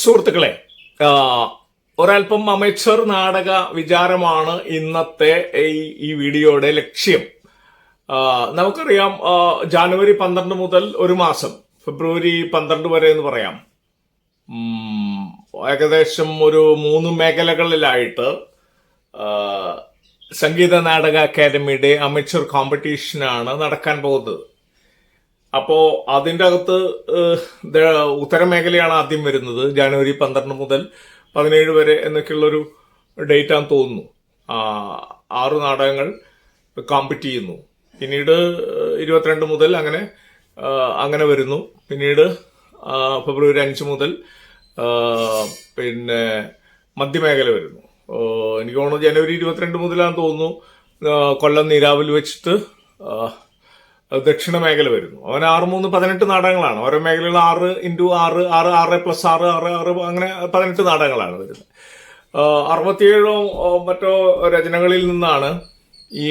സുഹൃത്തുക്കളെ ഒരൽപ്പം അമേച്ചർ നാടക വിചാരമാണ് ഇന്നത്തെ ഈ വീഡിയോയുടെ ലക്ഷ്യം. നമുക്കറിയാം ജാനുവരി പന്ത്രണ്ട് മുതൽ ഒരു മാസം ഫെബ്രുവരി പന്ത്രണ്ട് വരെ എന്ന് പറയാം. ഏകദേശം ഒരു മൂന്ന് മേഖലകളിലായിട്ട് സംഗീത നാടക അക്കാദമിയുടെ അമേച്ചർ കോമ്പറ്റീഷനാണ് നടക്കാൻ പോകുന്നത്. അപ്പോ അതിന്റെ അകത്ത് ഉത്തരമേഖലയാണ് ആദ്യം വരുന്നത്. ജനുവരി പന്ത്രണ്ട് മുതൽ പതിനേഴ് വരെ എന്നൊക്കെയുള്ളൊരു ഡേറ്റ് ആണെന്ന് തോന്നുന്നു ആറ് നാടകങ്ങൾ കോമ്പറ്റ് ചെയ്യുന്നു. പിന്നീട് ഇരുപത്തിരണ്ട് മുതൽ അങ്ങനെ അങ്ങനെ വരുന്നു. പിന്നീട് ഫെബ്രുവരി അഞ്ച് മുതൽ പിന്നെ മധ്യമേഖല വരുന്നു. എനിക്ക് തോന്നുന്നു ജനുവരി ഇരുപത്തിരണ്ട് മുതലാണെന്ന് തോന്നുന്നു. കൊല്ലം നീരാവിൽ വെച്ചിട്ട് ദക്ഷിണ മേഖല വരുന്നു. അവൻ ആറ് മൂന്ന് പതിനെട്ട് നാടകങ്ങളാണ്. ഓരോ മേഖലകൾ ആറ് ഇന്റു ആറ് ആറ് ആറ് പ്ലസ് ആറ് ആറ് ആറ് അങ്ങനെ പതിനെട്ട് നാടകങ്ങളാണ് വരുന്നത്. അറുപത്തിയേഴോ മറ്റോ രചനകളിൽ നിന്നാണ് ഈ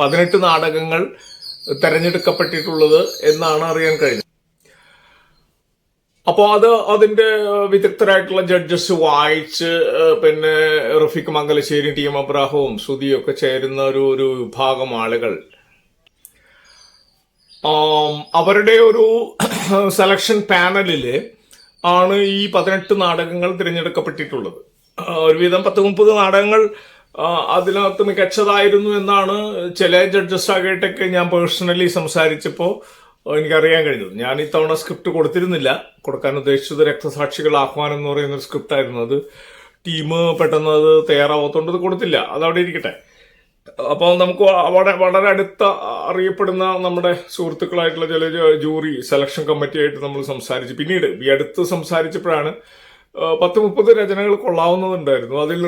പതിനെട്ട് നാടകങ്ങൾ തെരഞ്ഞെടുക്കപ്പെട്ടിട്ടുള്ളത് എന്നാണ് അറിയാൻ കഴിഞ്ഞത്. അപ്പോൾ അത് അതിന്റെ വിദഗ്ധരായിട്ടുള്ള ജഡ്ജസ് വായിച്ച് പിന്നെ റഫീഖ് മംഗലശ്ശേരി ടി എം അബ്രാഹവും സുധിയും ഒക്കെ ചേരുന്ന ഒരു ഒരു വിഭാഗം ആളുകൾ അവരുടെ ഒരു സെലക്ഷൻ പാനലിൽ ആണ് ഈ പതിനെട്ട് നാടകങ്ങൾ തിരഞ്ഞെടുക്കപ്പെട്ടിട്ടുള്ളത്. ഒരുവിധം പത്ത് മുപ്പത് നാടകങ്ങൾ അതിനകത്ത് മികച്ചതായിരുന്നു എന്നാണ് ചില ജഡ്ജസ് ആകട്ടെ ഞാൻ പേഴ്സണലി സംസാരിച്ചപ്പോൾ എനിക്കറിയാൻ കഴിഞ്ഞത്. ഞാൻ ഇത്തവണ സ്ക്രിപ്റ്റ് കൊടുത്തിരുന്നില്ല. കൊടുക്കാൻ ഉദ്ദേശിച്ചത് രക്തസാക്ഷികൾ ആഹ്വാനം എന്ന് പറയുന്ന സ്ക്രിപ്റ്റ് ആയിരുന്നു. അത് ടീം പെട്ടെന്ന് അത് തയ്യാറാവാത്തോണ്ട് കൊടുത്തില്ല. അതവിടെ ഇരിക്കട്ടെ. അപ്പോൾ നമുക്ക് വളരെ വളരെ അടുത്ത അറിയപ്പെടുന്ന നമ്മുടെ സുഹൃത്തുക്കളായിട്ടുള്ള ചില ജൂറി സെലക്ഷൻ കമ്മിറ്റി ആയിട്ട് നമ്മൾ സംസാരിച്ചു. പിന്നീട് ഈ അടുത്ത് സംസാരിച്ചപ്പോഴാണ് പത്ത് മുപ്പത് രചനകൾ കൊള്ളാവുന്നതുണ്ടായിരുന്നു. അതിൽ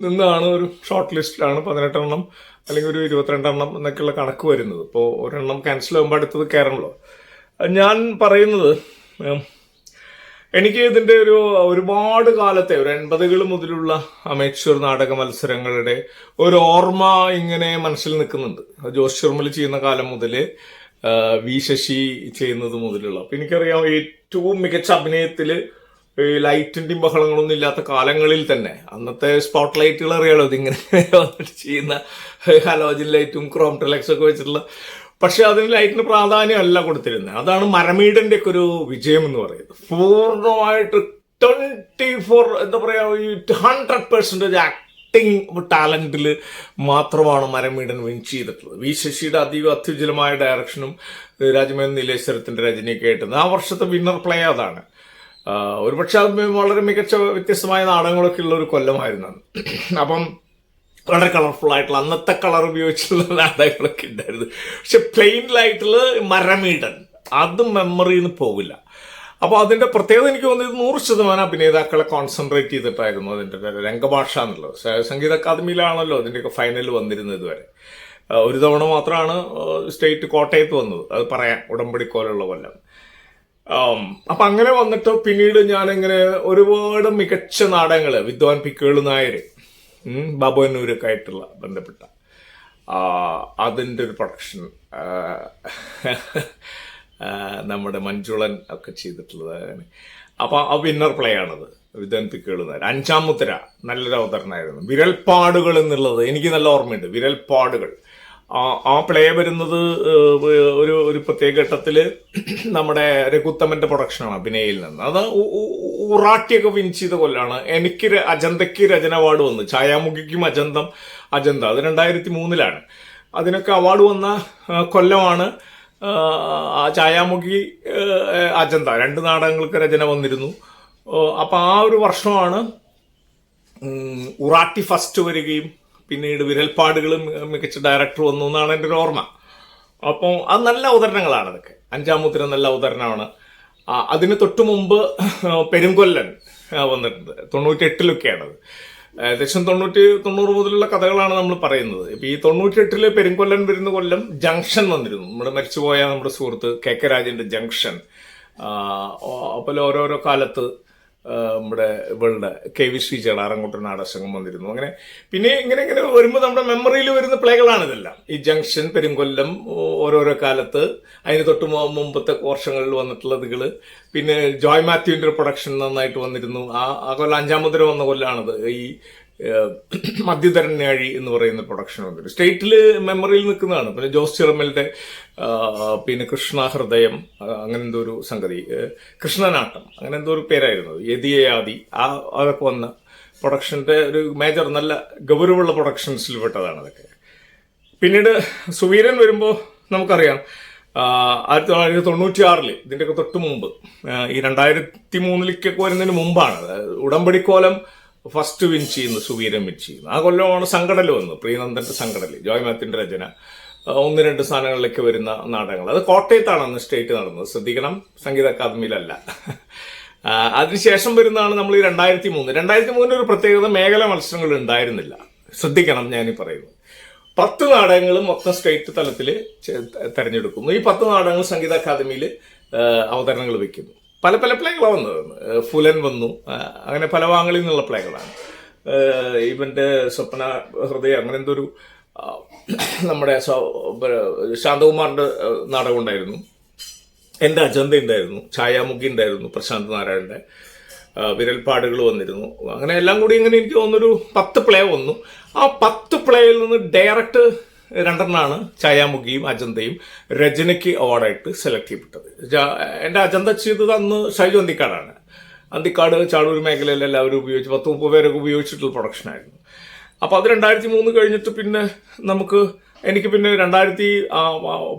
നിന്നാണ് ഒരു ഷോർട്ട് ലിസ്റ്റിലാണ് പതിനെട്ടെണ്ണം അല്ലെങ്കിൽ ഒരു ഇരുപത്തിരണ്ടെണ്ണം എന്നൊക്കെയുള്ള കണക്ക് വരുന്നത്. ഇപ്പോൾ ഒരെണ്ണം ക്യാൻസൽ ആകുമ്പോൾ അടുത്തത് കയറണല്ലോ ഞാൻ പറയുന്നത് എനിക്ക് ഇതിന്റെ ഒരു ഒരുപാട് കാലത്തെ ഒരു എൺപതുകൾ മുതലുള്ള അമേച്വർ നാടക മത്സരങ്ങളുടെ ഒരു ഓർമ്മ ഇങ്ങനെ മനസ്സിൽ നിൽക്കുന്നുണ്ട്. ജോസ് ശർമ്മൽ ചെയ്യുന്ന കാലം മുതൽ വി ശശി ചെയ്യുന്നത് മുതലുള്ള. അപ്പൊ എനിക്കറിയാം ഏറ്റവും മികച്ച അഭിനയത്തിൽ ഈ ലൈറ്റിന്റെയും ബഹളങ്ങളൊന്നും ഇല്ലാത്ത കാലങ്ങളിൽ തന്നെ. അന്നത്തെ സ്പോട്ട് ലൈറ്റുകൾ അറിയാലോ ഇതിങ്ങനെ ചെയ്യുന്ന ഹലോജിൻ ലൈറ്റും ക്രോം ടെലക്സ് ഒക്കെ വെച്ചിട്ടുള്ള പക്ഷെ അതിന് ലൈറ്റിന് പ്രാധാന്യം അല്ല കൊടുത്തിരുന്നത് അതാണ് മരമീടന്റെ ഒക്കെ ഒരു വിജയം എന്ന് പറയുന്നത്. പൂർണമായിട്ട് ട്വന്റി ഫോർ എന്താ പറയാ ഈ ഹൺഡ്രഡ് പെർസെന്റേജ് ആക്ടിങ് ടാലന്റിൽ മാത്രമാണ് മരമീടൻ വിൻ ചെയ്തിട്ടുള്ളത്. വി ശശിയുടെ അതീവ അത്യുജ്വലമായ ഡയറക്ഷനും രാജമേൻ നീലേശ്വരത്തിന്റെ രചനയൊക്കെ ആയിട്ട് ആ വർഷത്തെ വിന്നർ പ്ലേ അതാണ്. ഒരുപക്ഷെ അത് വളരെ മികച്ച വ്യത്യസ്തമായ നാടകങ്ങളൊക്കെ ഉള്ള ഒരു കൊല്ലമായിരുന്നു അപ്പം വളരെ കളർഫുൾ ആയിട്ടുള്ള അന്നത്തെ കളർ ഉപയോഗിച്ചുള്ള നാടകങ്ങളൊക്കെ ഉണ്ടായിരുന്നു. പക്ഷെ ലൈറ്റിൽ മരമീടൻ അത് മെമ്മറിയിൽ നിന്ന് പോകില്ല അപ്പോൾ അതിന്റെ പ്രത്യേകത എനിക്ക് തോന്നിയത് നൂറ് ശതമാനം അഭിനേതാക്കളെ കോൺസെൻട്രേറ്റ് ചെയ്തിട്ടായിരുന്നു അതിന്റെ രംഗഭാഷ എന്നുള്ളത്. സംഗീത അക്കാദമിയിലാണല്ലോ അതിന്റെയൊക്കെ ഫൈനൽ വന്നിരുന്നത് ഇതുവരെ. ഒരു തവണ മാത്രമാണ് സ്റ്റേറ്റ് കോട്ടയത്ത് വന്നത്. അത് പറയാം ഉടമ്പടി കോലുള്ള കൊല്ലം. അപ്പൊ അങ്ങനെ വന്നിട്ട് പിന്നീട് ഞാനിങ്ങനെ ഒരുപാട് മികച്ച നാടകങ്ങൾ വിദ്വാൻ പിക്കേളു നായർ ഉം, ബാബു അന്നൂരൊക്കെ ആയിട്ടുള്ള ബന്ധപ്പെട്ട അതിന്റെ ഒരു പ്രൊഡക്ഷൻ നമ്മുടെ മഞ്ജുളൻ ഒക്കെ ചെയ്തിട്ടുള്ളത് അപ്പൊ ആ വിന്നർ പ്ലേ ആണത് വിദ്വാൻ പിക്കേൾ അഞ്ചാം മുത്തര നല്ലൊരു അവതരണമായിരുന്നു. വിരൽപ്പാടുകൾ എന്നുള്ളത് എനിക്ക് നല്ല ഓർമ്മയുണ്ട്. വിരൽപ്പാടുകൾ. ആ പ്ലേ വരുന്നത് ഒരു ഒരു പ്രത്യേക ഘട്ടത്തിൽ നമ്മുടെ രഘുത്തമന്റെ പ്രൊഡക്ഷനാണ് അഭിനയിൽ നിന്ന്. അത് ഉറാട്ടിയൊക്കെ വിൻ ചെയ്ത കൊല്ലാണ്. എനിക്ക് അജന്തയ്ക്ക് രചന അവാർഡ് വന്നു. ഛായാമുഖിക്കും അജന്തം അജന്ത. അത് രണ്ടായിരത്തി മൂന്നിലാണ് അതിനൊക്കെ അവാർഡ് വന്ന കൊല്ലമാണ് ഛായാമുഖി അജന്ത. രണ്ട് നാടകങ്ങൾക്ക് രചന വന്നിരുന്നു. അപ്പോൾ അപ്പൊ ആ ഒരു വർഷമാണ് ഉറാട്ടി ഫസ്റ്റ് വരികയും പിന്നീട് വിരൽപ്പാടുകളും മികച്ച ഡയറക്ടർ വന്നു എന്നാണ് എന്റെ ഒരു ഓർമ്മ. അപ്പോൾ അത് നല്ല അവതരണങ്ങളാണ് അതൊക്കെ. അഞ്ചാമത്തിന് നല്ല അവതരണമാണ്. അതിന് തൊട്ടു മുമ്പ് പെരുങ്കൊല്ലൻ വന്നിട്ടുണ്ട്. തൊണ്ണൂറ്റി എട്ടിലൊക്കെയാണത് ഏകദേശം തൊണ്ണൂറ്റി തൊണ്ണൂറ് മുതലുള്ള കഥകളാണ് നമ്മൾ പറയുന്നത്. ഇപ്പം ഈ തൊണ്ണൂറ്റി എട്ടിൽ പെരുങ്കൊല്ലൻ വരുന്ന കൊല്ലം ജംഗ്ഷൻ വന്നിരുന്നു. നമ്മുടെ മരിച്ചുപോയ നമ്മുടെ സുഹൃത്ത് കെ കെ രാജന്റെ ജംഗ്ഷൻ. അപ്പോൾ ഓരോരോ കാലത്ത് നമ്മുടെ ഇവളുടെ കെ വി ശ്രീ ചേടാറങ്ങോട്ട് നാടകം വന്നിരുന്നു. അങ്ങനെ പിന്നെ ഇങ്ങനെ ഇങ്ങനെ വരുമ്പോൾ നമ്മുടെ മെമ്മറിയിൽ വരുന്ന പ്ലേകളാണ് ഇതെല്ലാം ഈ ജംഗ്ഷൻ പെരുങ്കൊല്ലം ഓരോരോ കാലത്ത് അതിന് തൊട്ട് മുമ്പത്തെ വർഷങ്ങളിൽ വന്നിട്ടുള്ളതുകൾ പിന്നെ ജോയ് മാത്യുവിന്റെ പ്രൊഡക്ഷൻ നന്നായിട്ട് വന്നിരുന്നു. ആ ആ കൊല്ലം അഞ്ചാമതിര വന്ന കൊല്ലമാണത് ഈ ഏഹ്, മധ്യധരണ്യാഴി എന്ന് പറയുന്ന പ്രൊഡക്ഷൻ വന്നിട്ട് സ്റ്റേറ്റിൽ മെമ്മറിയിൽ നിൽക്കുന്നതാണ്. പിന്നെ ജോസ് ചിറമലിന്റെ പിന്നെ കൃഷ്ണ ഹൃദയം അങ്ങനെ എന്തോ ഒരു സംഗതി. കൃഷ്ണനാട്ടം. അങ്ങനെ എന്തോ ഒരു പേരായിരുന്നു യതിയയാദി ആ അതൊക്കെ വന്ന പ്രൊഡക്ഷന്റെ ഒരു മേജർ നല്ല ഗൗരവമുള്ള പ്രൊഡക്ഷൻസിൽ പെട്ടതാണ് അതൊക്കെ. പിന്നീട് സുവീരൻ വരുമ്പോൾ നമുക്കറിയാം ആയിരത്തി തൊള്ളായിരത്തി തൊണ്ണൂറ്റി ആറിൽ ഇതിന്റെയൊക്കെ തൊട്ട് മുമ്പ് ഈ രണ്ടായിരത്തി മൂന്നിലേക്കൊക്കെ വരുന്നതിന് മുമ്പാണ്. ഉടമ്പടിക്കോലം ഫസ്റ്റ് വിൻ ചെയ്യുന്നു സുവീരൻ വിൻ ചെയ്യുന്നു. ആ കൊല്ലമാണ് സംഘടന വന്നു പ്രിയനന്ദന്റെ സംഘടന ജോയ് മാത്തിന്റെ രചന. ഒന്ന് രണ്ട് സ്ഥാനങ്ങളിലേക്ക് വരുന്ന നാടകങ്ങൾ. അത് കോട്ടയത്താണ് അന്ന് സ്റ്റേറ്റ് നടന്നത്. ശ്രദ്ധിക്കണം സംഗീത അക്കാദമിയിലല്ല. അതിനുശേഷം വരുന്നതാണ് നമ്മൾ ഈ രണ്ടായിരത്തി മൂന്ന് രണ്ടായിരത്തി മൂന്നിന് ഒരു പ്രത്യേകത മേഖല മത്സരങ്ങൾ ഉണ്ടായിരുന്നില്ല. ശ്രദ്ധിക്കണം ഞാൻ ഈ പറയുന്നു. പത്ത് നാടകങ്ങൾ മൊത്തം സ്റ്റേറ്റ് തലത്തിൽ തെരഞ്ഞെടുക്കുന്നു. ഈ പത്ത് നാടകങ്ങൾ സംഗീത അക്കാദമിയിൽ അവതരണങ്ങൾ വെക്കുന്നു. പല പല പ്ലേകളാണ് വന്നത്. ഫുലൻ വന്നു. അങ്ങനെ പല വാങ്ങളിൽ നിന്നുള്ള പ്ലേകളാണ് ഇവന്റെ സ്വപ്ന ഹൃദയം അങ്ങനെ എന്തോ ഒരു നമ്മുടെ ശാന്തകുമാറിന്റെ നാടകം ഉണ്ടായിരുന്നു. എന്റെ അജന്ത ഉണ്ടായിരുന്നു. ഛായാമുഖി ഉണ്ടായിരുന്നു പ്രശാന്ത് നാരായണന്റെ. വിരൽപ്പാടുകൾ വന്നിരുന്നു. അങ്ങനെ എല്ലാം കൂടി ഇങ്ങനെ എനിക്ക് തോന്നുന്നൊരു പത്ത് പ്ലേ വന്നു. ആ പത്ത് പ്ലേയിൽ നിന്ന് ഡയറക്റ്റ് രണ്ടെണ്ണമാണ് ഛായാമുഖിയും അജന്തയും രചനയ്ക്ക് അവാർഡായിട്ട് സെലക്ട് ചെയ്യപ്പെട്ടത്. എന്റെ അജന്ത ചെയ്തത് അന്ന് ഷൈജു അന്തിക്കാടാണ്. അന്തിക്കാട് ചാടൂർ മേഖലയിൽ എല്ലാവരും ഉപയോഗിച്ച് പത്ത് മുപ്പത് പേരൊക്കെ ഉപയോഗിച്ചിട്ടുള്ള പ്രൊഡക്ഷനായിരുന്നു അപ്പോൾ അത് രണ്ടായിരത്തി മൂന്ന് കഴിഞ്ഞിട്ട് പിന്നെ നമുക്ക് എനിക്ക് പിന്നെ രണ്ടായിരത്തി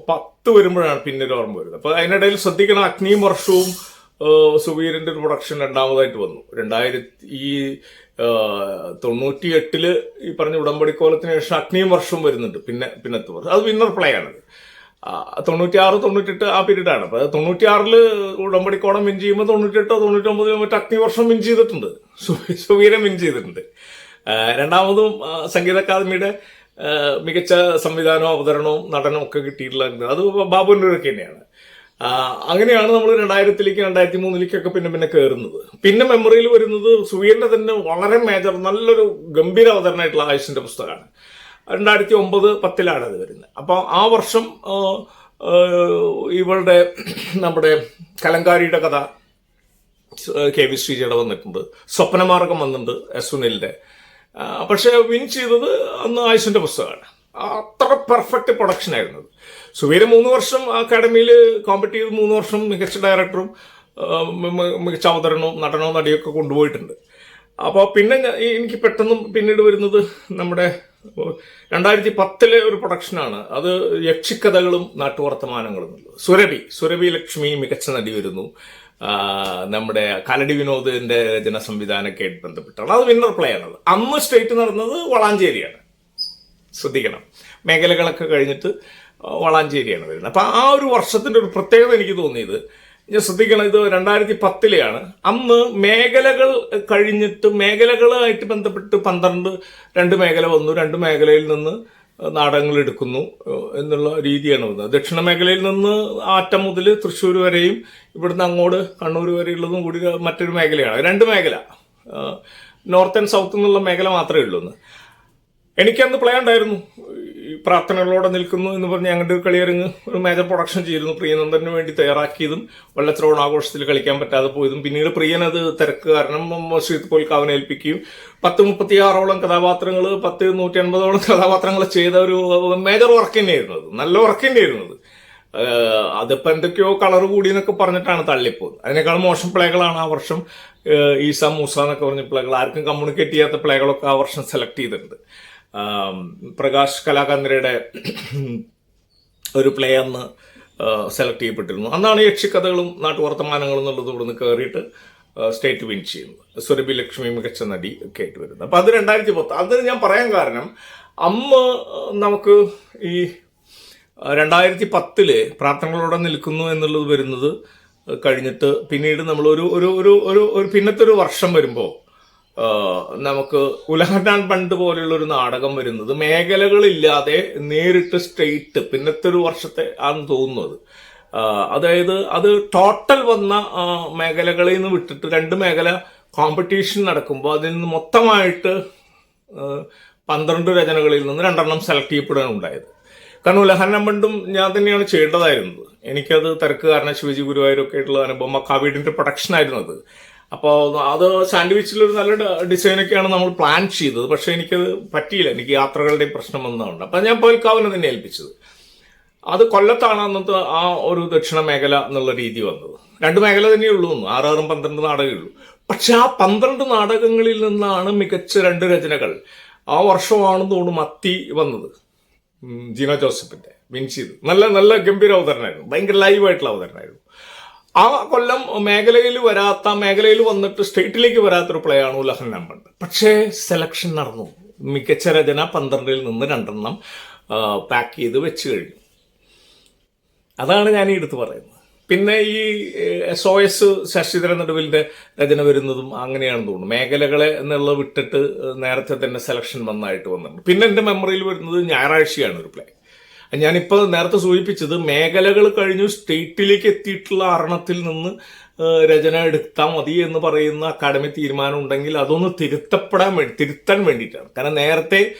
പത്ത് വരുമ്പോഴാണ് പിന്നെ ഒരു ഓർമ്മ വരുന്നത്. അപ്പൊ അതിനിടയിൽ ശ്രദ്ധിക്കണം അഗ്നിയും വർഷവും ആ, സുവീറിന്റെ ഒരു പ്രൊഡക്ഷൻ രണ്ടാമതായിട്ട് വന്നു. രണ്ടായിരത്തി ഈ തൊണ്ണൂറ്റി എട്ടിൽ ഈ പറഞ്ഞ ഉടമ്പടിക്കോലത്തിന് ശേഷം അഗ്നിയും വർഷവും വരുന്നുണ്ട്. പിന്നെ പിന്നത്തെ വർഷം. അത് വിന്നർ പ്ലേ ആണത് ആ, തൊണ്ണൂറ്റിയാറ് തൊണ്ണൂറ്റെട്ട് ആ പീരീഡ് ആണ് അപ്പൊ തൊണ്ണൂറ്റിയാറിൽ ഉടമ്പടിക്കോടം വിൻ ചെയ്യുമ്പോൾ തൊണ്ണൂറ്റെട്ടോ തൊണ്ണൂറ്റൊമ്പതിലോ മറ്റേ അഗ്നി വർഷം വിൻ ചെയ്തിട്ടുണ്ട്. സു- മിൻ വിൻ ചെയ്തിട്ടുണ്ട്. രണ്ടാമതും സംഗീത അക്കാദമിയുടെ മികച്ച സംവിധാനവും അവതരണവും നടനവും ഒക്കെ കിട്ടിയിട്ടുള്ള അത് ബാബുവിന്റെ ഒക്കെ തന്നെയാണ്. അങ്ങനെയാണ് നമ്മൾ രണ്ടായിരത്തിലേക്ക് രണ്ടായിരത്തി മൂന്നിലേക്കൊക്കെ പിന്നെ പിന്നെ കയറുന്നത് പിന്നെ മെമ്മറിയിൽ വരുന്നത് സുവീറിന്റെ തന്നെ വളരെ മേജർ നല്ലൊരു ഗംഭീര അവതരണമായിട്ടുള്ള ആയുഷിന്റെ പുസ്തകമാണ്. രണ്ടായിരത്തി ഒമ്പത് പത്തിലാണ് അത് വരുന്നത്. അപ്പോൾ ആ വർഷം ഇവളുടെ നമ്മുടെ കലങ്കാരിയുടെ കഥ കെ വി ശ്രീജയുടെ വന്നിട്ടുണ്ട്. സ്വപ്നമാർഗം വന്നിട്ടുണ്ട് സുനിലിന്റെ. പക്ഷെ വിൻ ചെയ്തത് അന്ന് ആയുഷിന്റെ പുസ്തകമാണ്. പെർഫെക്റ്റ് പ്രൊഡക്ഷൻ ആയിരുന്നു. സുവീര് മൂന്ന് വർഷം അക്കാഡമിയിൽ കോമ്പറ്റ് ചെയ്ത് മൂന്ന് വർഷം മികച്ച ഡയറക്ടറും മികച്ച അവതരണവും നടനവും നടിയൊക്കെ കൊണ്ടുപോയിട്ടുണ്ട്. അപ്പോൾ പിന്നെ എനിക്ക് പെട്ടെന്ന് പിന്നീട് വരുന്നത് നമ്മുടെ രണ്ടായിരത്തി പത്തിലെ ഒരു പ്രൊഡക്ഷനാണ് അത് യക്ഷിക്കഥകളും നാട്ടുവർത്തമാനങ്ങളും. സുരഭി സുരഭി ലക്ഷ്മി മികച്ച നടി വരുന്നു. നമ്മുടെ കലടി വിനോദിന്റെ രചന സംവിധാനമൊക്കെ ആയിട്ട് ബന്ധപ്പെട്ടാണ്. അത് വിന്നർ പ്ലേ ആണത് അന്ന് സ്റ്റേറ്റ് നടന്നത് വളാഞ്ചേരിയാണ്. ശ്രദ്ധിക്കണം. മേഖലകളൊക്കെ കഴിഞ്ഞിട്ട് വളാഞ്ചേരിയാണ് വരുന്നത്. അപ്പോൾ ആ ഒരു വർഷത്തിന്റെ ഒരു പ്രത്യേകത എനിക്ക് തോന്നിയത് ഞാൻ ശ്രദ്ധിക്കണം ഇത് രണ്ടായിരത്തി പത്തിലെയാണ് അന്ന് മേഖലകൾ കഴിഞ്ഞിട്ട് മേഖലകളുമായിട്ട് ബന്ധപ്പെട്ട് പന്ത്രണ്ട് രണ്ട് മേഖല വന്നു. രണ്ട് മേഖലയിൽ നിന്ന് നാടകങ്ങൾ എടുക്കുന്നു എന്നുള്ള രീതിയാണ് വന്നത്. ദക്ഷിണ മേഖലയിൽ നിന്ന് ആറ്റം മുതൽ തൃശ്ശൂർ വരെയും ഇവിടുന്ന് അങ്ങോട്ട് കണ്ണൂർ വരെയുള്ളതും കൂടി മറ്റൊരു മേഖലയാണ്. രണ്ട് മേഖല നോർത്ത് ആൻഡ് സൗത്ത് എന്നുള്ള മേഖല മാത്രമേ ഉള്ളൂ എന്ന് എനിക്കന്ന് പ്ലേ ഉണ്ടായിരുന്നു. പ്രാർത്ഥനകളോടെ നിൽക്കുന്നു എന്ന് പറഞ്ഞ് ഞങ്ങളുടെ കളിയരങ്ങ് ഒരു മേജർ പ്രൊഡക്ഷൻ ചെയ്തിരുന്നു. പ്രിയനന്ദന് വേണ്ടി തയ്യാറാക്കിയതും വെള്ളത്തിര ആഘോഷത്തിൽ കളിക്കാൻ പറ്റാതെ പോയതും. പിന്നീട് പ്രിയൻ അത് തിരക്ക് കാരണം ശ്രീത് പോൽക്കാവിനെ ഏൽപ്പിക്കുകയും പത്ത് മുപ്പത്തിയാറോളം കഥാപാത്രങ്ങൾ പത്ത് നൂറ്റി അൻപതോളം കഥാപാത്രങ്ങൾ ചെയ്ത ഒരു മേജർ വർക്ക് തന്നെയായിരുന്നു അത്. നല്ല വർക്ക് തന്നെയായിരുന്നു അത്. അതിപ്പോൾ അതിപ്പോ എന്തൊക്കെയോ കളർ കൂടി എന്നൊക്കെ പറഞ്ഞിട്ടാണ് തള്ളിപ്പോയത്. അതിനേക്കാൾ മോശം പ്ലേകളാണ് ആ വർഷം ഈസ മൂസ എന്നൊക്കെ പറഞ്ഞ പ്ലേകൾ. ആർക്കും കമ്മ്യൂണിക്കേറ്റ് ചെയ്യാത്ത പ്ലേകളൊക്കെ ആ വർഷം സെലക്ട് ചെയ്തിട്ടുണ്ട്. പ്രകാശ് കലാകന്ദ്രയുടെ ഒരു പ്ലേ അന്ന് സെലക്ട് ചെയ്യപ്പെട്ടിരുന്നു. അന്നാണ് യക്ഷിക്കഥകളും നാട്ടുവർത്തമാനങ്ങളും എന്നുള്ളത് ഇവിടുന്ന് കയറിയിട്ട് സ്റ്റേറ്റ് വിൻ ചെയ്യുന്നത്. സുരഭി ലക്ഷ്മി മികച്ച നടി ഒക്കെ ആയിട്ട് വരുന്നത്. അപ്പം അത് രണ്ടായിരത്തി പത്ത് അതിന് ഞാൻ പറയാൻ കാരണം അമ്മ നമുക്ക് ഈ രണ്ടായിരത്തി പത്തിൽ പ്രാർത്ഥനകളോടെ നിൽക്കുന്നു എന്നുള്ളത് വരുന്നത് കഴിഞ്ഞിട്ട് പിന്നീട് നമ്മൾ ഒരു ഒരു ഒരു ഒരു പിന്നത്തെ ഒരു വർഷം വരുമ്പോൾ നമുക്ക് ഉലഹനാൻ പണ്ട് പോലെയുള്ള ഒരു നാടകം വരുന്നത്. മേഖലകളില്ലാതെ നേരിട്ട് സ്റ്റേറ്റ് പിന്നത്തെ ഒരു വർഷത്തെ ആണെന്ന് തോന്നുന്നത്. അതായത് അത് ടോട്ടൽ വന്ന മേഖലകളിൽ നിന്ന് വിട്ടിട്ട് രണ്ട് മേഖല കോമ്പറ്റീഷൻ നടക്കുമ്പോൾ അതിൽ നിന്ന് മൊത്തമായിട്ട് പന്ത്രണ്ട് രചനകളിൽ നിന്ന് രണ്ടെണ്ണം സെലക്ട് ചെയ്യപ്പെടുകയാണ് ഉണ്ടായത്. കാരണം ഉലഹനം പണ്ടും ഞാൻ തന്നെയാണ് ചെയ്യേണ്ടതായിരുന്നത്. എനിക്കത് തിരക്ക് കാരണം ശിവജി ഗുരുവായൂരൊക്കെ ആയിട്ടുള്ള അനുഭവം ആ മക്കാബീഡിന്റെ പ്രൊഡക്ഷൻ ആയിരുന്നത്. അപ്പോൾ അത് സാൻഡ്വിച്ചിലൊരു നല്ല ഡിസൈനൊക്കെയാണ് നമ്മൾ പ്ലാൻ ചെയ്തത്. പക്ഷെ എനിക്കത് പറ്റിയില്ല. എനിക്ക് യാത്രകളുടെ പ്രശ്നം വന്നതുകൊണ്ട്. അപ്പം ഞാൻ പോൽക്കാവിനെ തന്നെ ഏൽപ്പിച്ചത്. അത് കൊല്ലത്താണ് അന്നത്തെ ആ ഒരു ദക്ഷിണ മേഖല എന്നുള്ള രീതി വന്നത്. രണ്ട് മേഖല തന്നെയുള്ളൂ ആറാറും പന്ത്രണ്ട് നാടകമേ ഉള്ളൂ. പക്ഷെ ആ പന്ത്രണ്ട് നാടകങ്ങളിൽ നിന്നാണ് മികച്ച രണ്ട് രചനകൾ ആ വർഷമാണെന്ന് തോന്നുന്നു മത്തി വന്നത്. ജീന ജോസഫിന്റെ വിൻചീത് നല്ല നല്ല ഗംഭീര അവതരണമായിരുന്നു. ഭയങ്കര ലൈവായിട്ടുള്ള അവതരണമായിരുന്നു. ആ കൊല്ലം മേഖലയിൽ വരാത്ത മേഖലയിൽ വന്നിട്ട് സ്റ്റേറ്റിലേക്ക് വരാത്തൊരു പ്ലേ ആണ് ഉലഹൻ നമ്പർ പക്ഷേ സെലക്ഷൻ നടന്നു. മികച്ച രചന പന്ത്രണ്ടിൽ നിന്ന് രണ്ടെണ്ണം പാക്ക് ചെയ്ത് വെച്ച് കഴിഞ്ഞു. അതാണ് ഞാൻ ഈ എടുത്ത് പറയുന്നത്. പിന്നെ ഈ എസ് ഒ എസ് ശശിധരൻ നടുവിലിന്റെ രചന വരുന്നതും അങ്ങനെയാണെന്ന് തോന്നുന്നു. മേഖലകളെ എന്നുള്ളത് വിട്ടിട്ട് നേരത്തെ തന്നെ സെലക്ഷൻ വന്നായിട്ട് വന്നിട്ടുണ്ട്. പിന്നെ എന്റെ മെമ്മറിയിൽ വരുന്നത് ഞായറാഴ്ചയാണ് ഒരു പ്ലേ ഞാനിപ്പോൾ നേരത്തെ സൂചിപ്പിച്ചത് മേഖലകൾ കഴിഞ്ഞു സ്റ്റേറ്റിലേക്ക് എത്തിയിട്ടുള്ള അരണത്തിൽ നിന്ന് രചന എടുത്താൽ മതി എന്ന് പറയുന്ന അക്കാഡമി തീരുമാനം ഉണ്ടെങ്കിൽ അതൊന്ന് തിരുത്തപ്പെടാൻ വേണ്ടി തിരുത്താൻ വേണ്ടിയിട്ടാണ്. കാരണം നേരത്തെ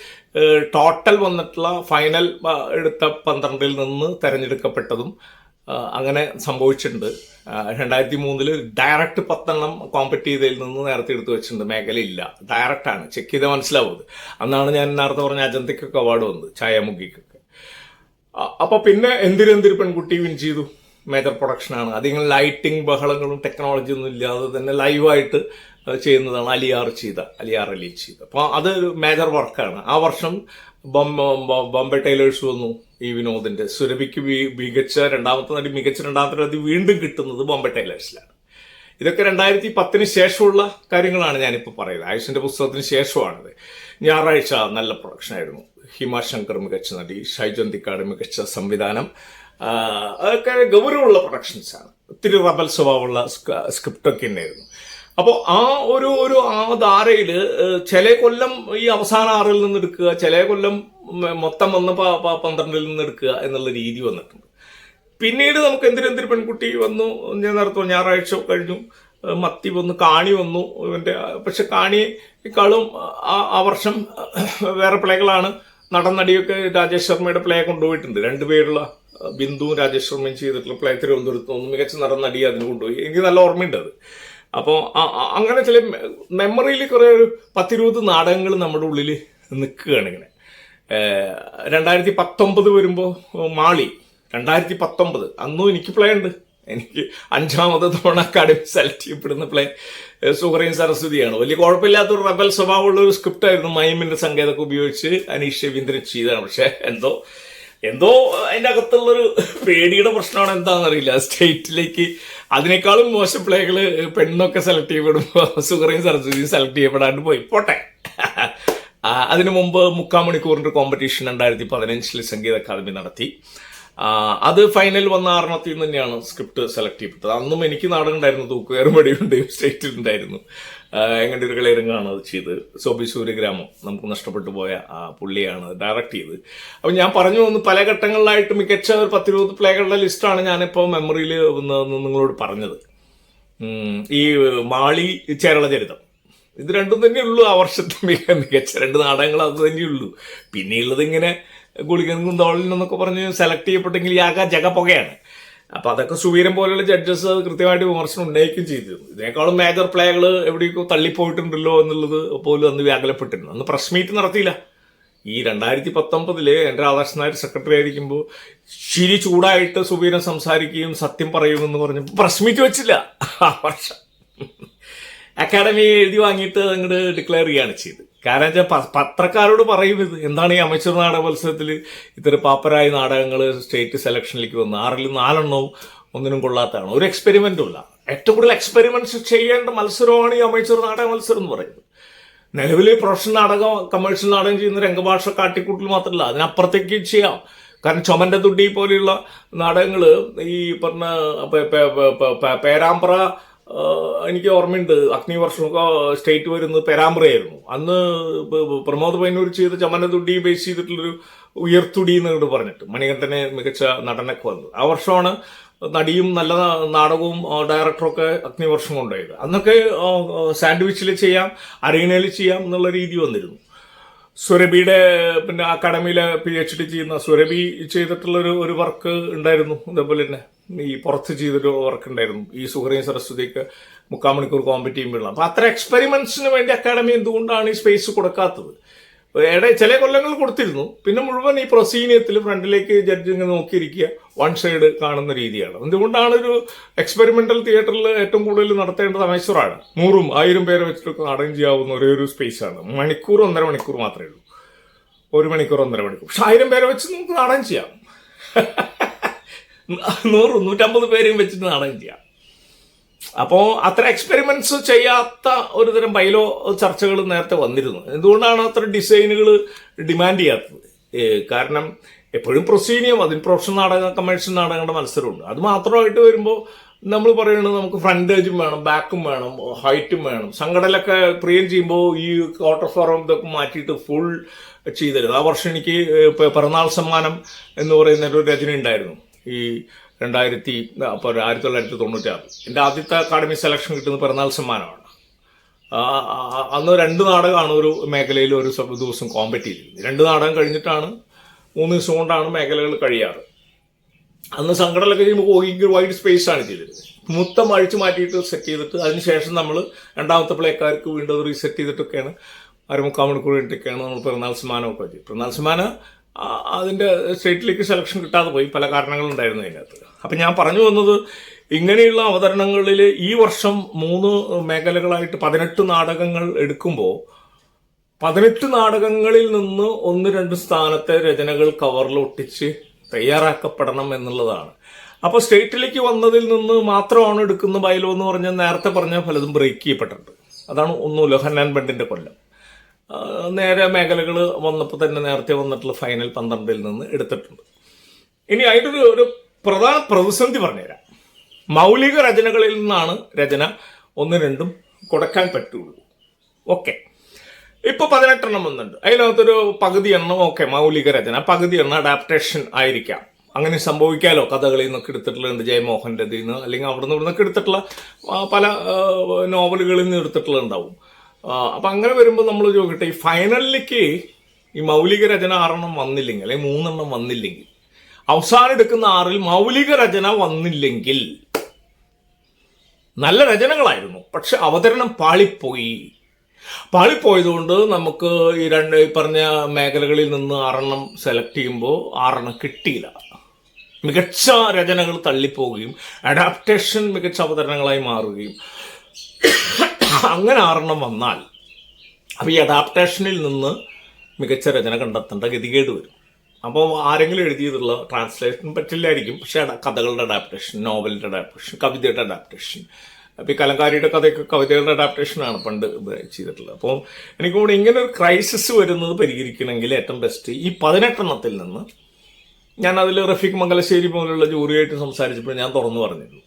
ടോട്ടൽ വന്നിട്ടുള്ള ഫൈനൽ എടുത്ത പന്ത്രണ്ടിൽ നിന്ന് തെരഞ്ഞെടുക്കപ്പെട്ടതും അങ്ങനെ സംഭവിച്ചിട്ടുണ്ട്. രണ്ടായിരത്തി മൂന്നിൽ ഡയറക്റ്റ് പത്തെണ്ണം കോമ്പറ്റ് ചെയ്തതിൽ നിന്ന് നേരത്തെ എടുത്തു വെച്ചിട്ടുണ്ട്. മേഖലയില്ല. ഡയറക്റ്റ് ആണ്. ചെക്ക് ചെയ്താൽ മനസ്സിലാവുന്നത്. അന്നാണ് ഞാൻ നേരത്തെ പറഞ്ഞ അജന്തയ്ക്കൊക്കെ അവാർഡ് വന്നത്. ഛായാമുഖിക്കൊക്കെ. അപ്പൊ പിന്നെ എന്തിരെന്തിര് പെൺകുട്ടി വിൻ ചെയ്തു? മേജർ പ്രൊഡക്ഷനാണ് അധികം ലൈറ്റിംഗ് ബഹളങ്ങളും ടെക്നോളജി ഒന്നും ഇല്ലാതെ തന്നെ ലൈവായിട്ട് ചെയ്യുന്നതാണ് അലിയാർ ചെയ്ത അലിയാർ അലി ചെയ്ത. അപ്പൊ അത് മേജർ വർക്കാണ് ആ വർഷം ബോംബെ ടൈലേഴ്സ് വന്നു ഈ വിനോദിന്റെ. സുരഭിക്ക് മികച്ച രണ്ടാമത്തെ നടി മികച്ച രണ്ടാമത്തെ നടി വീണ്ടും കിട്ടുന്നത് ബോംബെ ടൈലേഴ്സിലാണ് ഇതൊക്കെ രണ്ടായിരത്തി പത്തിന് ശേഷമുള്ള കാര്യങ്ങളാണ് ഞാനിപ്പോൾ പറയുന്നത്. ആയുഷിന്റെ പുസ്തകത്തിന് ശേഷമാണിത്. ഞായറാഴ്ച നല്ല പ്രൊഡക്ഷൻ ആയിരുന്നു. ഹിമാശങ്കർ മികച്ച നടി ഷൈജന്തിക്കാട് മികച്ച സംവിധാനം. അതൊക്കെ ഗൗരവമുള്ള പ്രൊഡക്ഷൻസ് ആണ്. ഒത്തിരി റബൽ സ്വഭാവമുള്ള സ്ക്രിപ്റ്റൊക്കെ ഉണ്ടായിരുന്നു അപ്പോൾ ആ ഒരു ഒരു ആ ധാരയിൽ ചില കൊല്ലം ഈ അവസാന ആറിൽ നിന്ന് എടുക്കുക ചില കൊല്ലം മൊത്തം വന്ന് പന്ത്രണ്ടിൽ നിന്ന് എടുക്കുക എന്നുള്ള രീതി വന്നിട്ടുണ്ട്. പിന്നീട് നമുക്ക് എന്തിനെന്തിരി പെൺകുട്ടി വന്നു ഞാൻ നടത്തുമോ ഞായറാഴ്ച കഴിഞ്ഞു. മത്തി വന്നു കാണി വന്നു. ഇവന്റെ പക്ഷെ കാണിയേക്കാളും ആ വർഷം വേറെ പ്ലേകളാണ്. നടൻ നടിയൊക്കെ രാജേഷ് ശർമ്മയുടെ പ്ലേ കൊണ്ടുപോയിട്ടുണ്ട്. രണ്ടുപേരുള്ള ബിന്ദുവും രാജേഷ് ശർമ്മയും ചെയ്തിട്ടുള്ള പ്ലേ തിരുവനന്തപുരത്ത് നിന്ന് മികച്ച നടൻ നടി അതിന് കൊണ്ടുപോയി. എനിക്ക് നല്ല ഓർമ്മയുണ്ട് അത്. അപ്പോൾ അങ്ങനെ ചില മെമ്മറിയിൽ കുറേ ഒരു പത്തിരുപത് നാടകങ്ങൾ നമ്മുടെ ഉള്ളിൽ നിൽക്കുകയാണ് ഇങ്ങനെ. രണ്ടായിരത്തി പത്തൊമ്പത് വരുമ്പോൾ മാളി രണ്ടായിരത്തി പത്തൊമ്പത്. അന്നും എനിക്ക് പ്ലേ ഉണ്ട്. എനിക്ക് അഞ്ചാമത് തവണ അക്കാഡമി സെലക്ട് ചെയ്യപ്പെടുന്ന പ്ലേ സുഹറയും സരസ്വതിയാണ്. വലിയ കുഴപ്പമില്ലാത്തൊരു റബൽ സ്വഭാവമുള്ള ഒരു സ്ക്രിപ്റ്റ് ആയിരുന്നു മൈമിന്റെ സംഗീതമൊക്കെ ഉപയോഗിച്ച് അനീഷ് രവീന്ദ്രൻ ചെയ്തതാണ്. പക്ഷെ എന്തോ എന്തോ അതിന്റെ അകത്തുള്ളൊരു പേടിയുടെ പ്രശ്നമാണ് എന്താണെന്നറിയില്ല. സ്റ്റേറ്റിലേക്ക് അതിനേക്കാളും മോശം പ്ലേകൾ പെണ്ണൊക്കെ സെലക്ട് ചെയ്യപ്പെടുമ്പോൾ സുഹറയും സരസ്വതിയും സെലക്ട് ചെയ്യപ്പെടാണ്ട് പോയി. പോട്ടെ. അതിനു മുമ്പ് മുക്കാൽ മണിക്കൂറിന്റെ കോമ്പറ്റീഷൻ രണ്ടായിരത്തി പതിനഞ്ചിൽ സംഗീത അക്കാദമി നടത്തി. അത് ഫൈനൽ വന്ന ആറണത്തിൽ നിന്ന് തന്നെയാണ് സ്ക്രിപ്റ്റ് സെലക്ട് ചെയ്യപ്പെട്ടത്. അന്നും എനിക്ക് നാടകം ഉണ്ടായിരുന്നു തൂക്കുകാരും വടിയുണ്ട് സ്റ്റേറ്റിൽ ഉണ്ടായിരുന്നു. എങ്ങനെ ഒരു കളയരങ്ങാണ് അത് ചെയ്ത്. സോബി സൂര്യഗ്രാമം നമുക്ക് നഷ്ടപ്പെട്ടു പോയ ആ പുള്ളിയാണ് ഡയറക്ട് ചെയ്ത്. അപ്പം ഞാൻ പറഞ്ഞു വന്ന് പല ഘട്ടങ്ങളിലായിട്ട് മികച്ച ഒരു പത്തിരുപത് പ്ലേകളുടെ ലിസ്റ്റാണ് ഞാനിപ്പോൾ മെമ്മറിയിൽ നിങ്ങളോട് പറഞ്ഞത്. ഈ മാളി ചേരള ചരിതം. ഇത് രണ്ടും തന്നെയുള്ളൂ ആ വർഷത്തെ മികച്ച രണ്ട് നാടകങ്ങൾ അത് തന്നെയുള്ളൂ. പിന്നെയുള്ളത് ഇങ്ങനെ ഗുളികനും നിന്നൊക്കെ പറഞ്ഞ് സെലക്ട് ചെയ്യപ്പെട്ടെങ്കിൽ ആകെ ജഗ പുകയാണ് അപ്പൊ അതൊക്കെ സുവീരം പോലുള്ള ജഡ്ജസ് കൃത്യമായിട്ട് വിമർശനം ഉന്നയിക്കുകയും ചെയ്തിരുന്നു ഇതിനേക്കാളും മേജർ പ്ലേകൾ എവിടെയൊക്കെ തള്ളിപ്പോയിട്ടുണ്ടല്ലോ എന്നുള്ളത് പോലും അന്ന് വ്യാകുലപ്പെട്ടിരുന്നു. അന്ന് പ്രസ് മീറ്റ് നടത്തിയില്ല. ഈ രണ്ടായിരത്തി പത്തൊമ്പതിൽ എൻ രാധാകൃഷ്ണൻ നായർ സെക്രട്ടറി ആയിരിക്കുമ്പോൾ ശരി ചൂടായിട്ട് സുവീരൻ സംസാരിക്കുകയും സത്യം പറയുമെന്ന് പറഞ്ഞ് പ്രസ് മീറ്റ് വെച്ചില്ല. ആ വർഷം. അക്കാഡമി എഴുതി വാങ്ങിയിട്ട് അങ്ങോട്ട് ഡിക്ലെയർ ചെയ്യുകയാണ് ചെയ്ത് കാരണം വെച്ചാൽ പത്രക്കാരോട് പറയും ഇത്. എന്താണ് ഈ അമേച്ചർ നാടക മത്സരത്തിൽ ഇത്തരം പാപ്പരായ നാടകങ്ങൾ സ്റ്റേറ്റ് സെലക്ഷനിലേക്ക് വന്ന് ആറിൽ നാലെണ്ണവും ഒന്നിനും കൊള്ളാത്തതാണ്. ഒരു എക്സ്പെരിമെന്റും ഇല്ല ഏറ്റവും കൂടുതൽ എക്സ്പെരിമെന്റ്സ് ചെയ്യേണ്ട മത്സരമാണ് ഈ അമേച്ചർ നാടക മത്സരം എന്ന് പറയുന്നത്. നിലവിൽ പ്രൊഫഷണൽ നാടകം കമേഴ്ഷ്യൽ നാടകം ചെയ്യുന്ന രംഗഭാഷ കാട്ടിക്കൂട്ടിൽ മാത്രമല്ല അതിനപ്പുറത്തേക്ക് ചെയ്യാം. കാരണം ചുമന്റെ തുടി പോലെയുള്ള നാടകങ്ങൾ ഈ പറഞ്ഞ പേരാമ്പ്ര എനിക്ക് ഓർമ്മയുണ്ട് അഗ്നിവർഷമൊക്കെ സ്റ്റേറ്റ് വരുന്നത് പെരാമ്പ്രയായിരുന്നു അന്ന് പ്രമോദ് പൈനൂർ ചെയ്ത ചമന തുടി ബേസ് ചെയ്തിട്ടുള്ളൊരു ഉയർത്തുടി എന്നിട്ട് പറഞ്ഞിട്ട് മണികണ്ഠനെ മികച്ച നടനൊക്കെ വന്നത്. ആ വർഷമാണ് നടിയും നല്ല നാടകവും ഡയറക്ടറൊക്കെ അഗ്നിവർഷം കൊണ്ടുപോയത്. അന്നൊക്കെ സാൻഡ്വിച്ചിൽ ചെയ്യാം അരീനയിൽ ചെയ്യാം എന്നുള്ള രീതി വന്നിരുന്നു. സുരഭിയുടെ പിന്നെ അക്കാഡമിയിലെ പി എച്ച് ഡി ചെയ്യുന്ന സുരഭി ചെയ്തിട്ടുള്ള ഒരു ഒരു വർക്ക് ഉണ്ടായിരുന്നു അതേപോലെ തന്നെ. ഈ പുറത്ത് ചെയ്തൊരു വർക്ക് ഉണ്ടായിരുന്നു ഈ സുഹൃയും സരസ്വതിക്ക് മുക്കാൽ മണിക്കൂർ കോമ്പറ്റ് ചെയ്യുമ്പോഴുള്ള അപ്പൊ അത്ര എക്സ്പെരിമെന്റ്സിന് വേണ്ടി അക്കാഡമി എന്തുകൊണ്ടാണ് ഈ സ്പേസ് കൊടുക്കാത്തത്? ഇട ചില കൊല്ലങ്ങൾ കൊടുത്തിരുന്നു. പിന്നെ മുഴുവൻ ഈ പ്രൊസീനിയത്തിൽ ഫ്രണ്ടിലേക്ക് ജഡ്ജിങ് നോക്കിയിരിക്കുക വൺ സൈഡ് കാണുന്ന രീതിയാണ്. എന്തുകൊണ്ടാണ് ഒരു എക്സ്പെരിമെന്റൽ തിയേറ്ററിൽ ഏറ്റവും കൂടുതൽ നടത്തേണ്ടത് അമേശ്വറാണ് നൂറും ആയിരം പേരെ വെച്ചിട്ട് നാടകം ചെയ്യാവുന്ന ഒരേ ഒരു സ്പേസാണ് മണിക്കൂർ ഒന്നര മണിക്കൂർ മാത്രമേ ഉള്ളൂ. ഒരു മണിക്കൂർ ഒന്നര മണിക്കൂർ. പക്ഷെ ആയിരം പേരെ വെച്ച് നമുക്ക് നാടകം ചെയ്യാം. നൂറ് നൂറ്റമ്പത് പേരെയും വെച്ചിട്ട് നാടകം ചെയ്യാം. അപ്പോൾ അത്ര എക്സ്പെരിമെന്റ്സ് ചെയ്യാത്ത ഒരു തരം ബൈലോ ചർച്ചകൾ നേരത്തെ വന്നിരുന്നു. എന്തുകൊണ്ടാണ് അത്ര ഡിസൈനുകൾ ഡിമാൻഡ് ചെയ്യാത്തത്? കാരണം എപ്പോഴും പ്രൊസീനിയം അതിന് പ്രൊഫഷണൽ നാടക കമേഴ്ഷ്യൽ നാടകങ്ങളുടെ മത്സരമുണ്ട്. അത് മാത്രമായിട്ട് വരുമ്പോൾ നമ്മൾ പറയുന്നത് നമുക്ക് ഫ്രണ്ടേജും വേണം ബാക്കും വേണം ഹൈറ്റും വേണം. സംഘടനയിലൊക്കെ പ്രിയം ചെയ്യുമ്പോൾ ഈ ക്വാർട്ടർ ഫോറം ഇതൊക്കെ മാറ്റിയിട്ട് ഫുൾ ചെയ്തിരുന്നു ആ വർഷം എനിക്ക് പിറന്നാൾ സമ്മാനം എന്ന് പറയുന്ന ഒരു രചന ഉണ്ടായിരുന്നു ഈ രണ്ടായിരത്തി അപ്പോൾ ആയിരത്തി തൊള്ളായിരത്തി തൊണ്ണൂറ്റാറ് എന്റെ ആദ്യത്തെ അക്കാഡമി സെലക്ഷൻ കിട്ടുന്ന പിറന്നാൾ സമ്മാനമാണ്. അന്ന് രണ്ട് നാടകമാണ് ഒരു മേഖലയിൽ ഒരു ദിവസം കോമ്പറ്റ് ചെയ്തിരുന്നത്. രണ്ട് നാടകം കഴിഞ്ഞിട്ടാണ് മൂന്ന് ദിവസം കൊണ്ടാണ് മേഖലകൾ കഴിയാറ്. അന്ന് സംഘടനകളൊക്കെ ചെയ്യുമ്പോൾ ഭയങ്കര വൈഡ് സ്പേസ് ആണ് ചെയ്തത് മൊത്തം അഴിച്ചു മാറ്റിയിട്ട് സെറ്റ് ചെയ്തിട്ട് അതിനുശേഷം നമ്മൾ രണ്ടാമത്തെ പ്ലേക്കാർക്ക് വീണ്ടും റീസെറ്റ് ചെയ്തിട്ടൊക്കെയാണ് അരമുക്കാൽ മണിക്കൂർ കഴിഞ്ഞിട്ടൊക്കെയാണ് നമ്മൾ പിറന്നാൾ സമ്മാനമൊക്കെ ചെയ്തത് പിറന്നാൾ സമ്മാനം ആ, അതിന്റെ സ്റ്റേറ്റിലേക്ക് സെലക്ഷൻ കിട്ടാതെ പോയി. പല കാരണങ്ങളുണ്ടായിരുന്നു അതിനകത്ത്. അപ്പം ഞാൻ പറഞ്ഞു വന്നത് ഇങ്ങനെയുള്ള അവതരണങ്ങളിൽ ഈ വർഷം മൂന്ന് മേഖലകളായിട്ട് പതിനെട്ട് നാടകങ്ങൾ എടുക്കുമ്പോൾ പതിനെട്ട് നാടകങ്ങളിൽ നിന്ന് ഒന്ന് രണ്ട് സ്ഥാനത്തെ രചനകൾ കവറിൽ ഒട്ടിച്ച് തയ്യാറാക്കപ്പെടണം എന്നുള്ളതാണ്. അപ്പോൾ സ്റ്റേറ്റിലേക്ക് വന്നതിൽ നിന്ന് മാത്രമാണ് എടുക്കുന്ന ബൈലോ എന്ന് പറഞ്ഞാൽ നേരത്തെ പറഞ്ഞ പലതും ബ്രേക്ക് ചെയ്യപ്പെട്ടിട്ടുണ്ട്. അതാണ് ഒന്നുമില്ല ഹന്നാൻ ബണ്ടിന്റെ കൊല്ലം. നേരെ മേഖലകൾ വന്നപ്പോൾ തന്നെ നേരത്തെ വന്നിട്ടുള്ള ഫൈനൽ പന്ത്രണ്ടിൽ നിന്ന് എടുത്തിട്ടുണ്ട്. ഇനി അതിന്റെ ഒരു പ്രധാന പ്രതിസന്ധി പറഞ്ഞുതരാം. മൗലിക രചനകളിൽ നിന്നാണ് രചന ഒന്ന് രണ്ടും കൊടുക്കാൻ പറ്റുള്ളൂ. ഓക്കെ. ഇപ്പൊ പതിനെട്ടെണ്ണം വന്നിട്ടുണ്ട്. അതിനകത്തൊരു പകുതി എണ്ണം ഓക്കെ മൗലിക രചന. പകുതി എണ്ണം അഡാപ്റ്റേഷൻ ആയിരിക്കാം. അങ്ങനെ സംഭവിക്കാലോ? കഥകളിൽ നിന്നൊക്കെ എടുത്തിട്ടുള്ളത് ജയമോഹന്റെ നിന്ന് അല്ലെങ്കിൽ അവിടെ നിന്ന് ഇവിടുന്നൊക്കെ എടുത്തിട്ടുള്ള പല നോവലുകളിൽ നിന്ന് എടുത്തിട്ടുള്ള ഉണ്ടാവും. ആ, അപ്പൊ അങ്ങനെ വരുമ്പോൾ നമ്മൾ ചോദിക്കട്ടെ ഈ ഫൈനലിലേക്ക് ഈ മൗലിക രചന ആറെണ്ണം വന്നില്ലെങ്കിൽ അല്ലെങ്കിൽ മൂന്നെണ്ണം വന്നില്ലെങ്കിൽ അവസാനം എടുക്കുന്ന ആറിൽ മൗലിക രചന വന്നില്ലെങ്കിൽ നല്ല രചനകളായിരുന്നു പക്ഷെ അവതരണം പാളിപ്പോയി. പാളിപ്പോയതുകൊണ്ട് നമുക്ക് ഈ രണ്ട് ഈ പറഞ്ഞ മേഖലകളിൽ നിന്ന് ആറെണ്ണം സെലക്ട് ചെയ്യുമ്പോൾ ആറെണ്ണം കിട്ടിയില്ല. മികച്ച രചനകൾ തള്ളിപ്പോവുകയും അഡാപ്റ്റേഷൻ മികച്ച അവതരണങ്ങളായി മാറുകയും അങ്ങനെ ആറെണ്ണം വന്നാൽ അപ്പോൾ ഈ അഡാപ്റ്റേഷനിൽ നിന്ന് മികച്ച രചന കണ്ടെത്തേണ്ട ഗതികേട് വരും. അപ്പോൾ ആരെങ്കിലും എഴുതിയതുള്ള ട്രാൻസ്ലേഷൻ പറ്റില്ലായിരിക്കും. പക്ഷേ കഥകളുടെ അഡാപ്റ്റേഷൻ നോവലിന്റെ അഡാപ്റ്റേഷൻ കവിതയുടെ അഡാപ്റ്റേഷൻ അപ്പോൾ ഈ കലങ്കാരിയുടെ കഥയൊക്കെ കവിതകളുടെ അഡാപ്റ്റേഷനാണ് പണ്ട് ചെയ്തിട്ടുള്ളത്. അപ്പോൾ എനിക്ക് കൂടെ ഇങ്ങനെ ഒരു ക്രൈസിസ് വരുന്നത് പരിഹരിക്കണമെങ്കിൽ ഏറ്റവും ബെസ്റ്റ് ഈ പതിനെട്ടെണ്ണത്തിൽ നിന്ന് ഞാൻ അതിൽ റഫീഖ് മംഗലശ്ശേരി പോലുള്ള ജൂറിയായിട്ട് സംസാരിച്ചപ്പോൾ ഞാൻ തുറന്നു പറഞ്ഞിരുന്നു.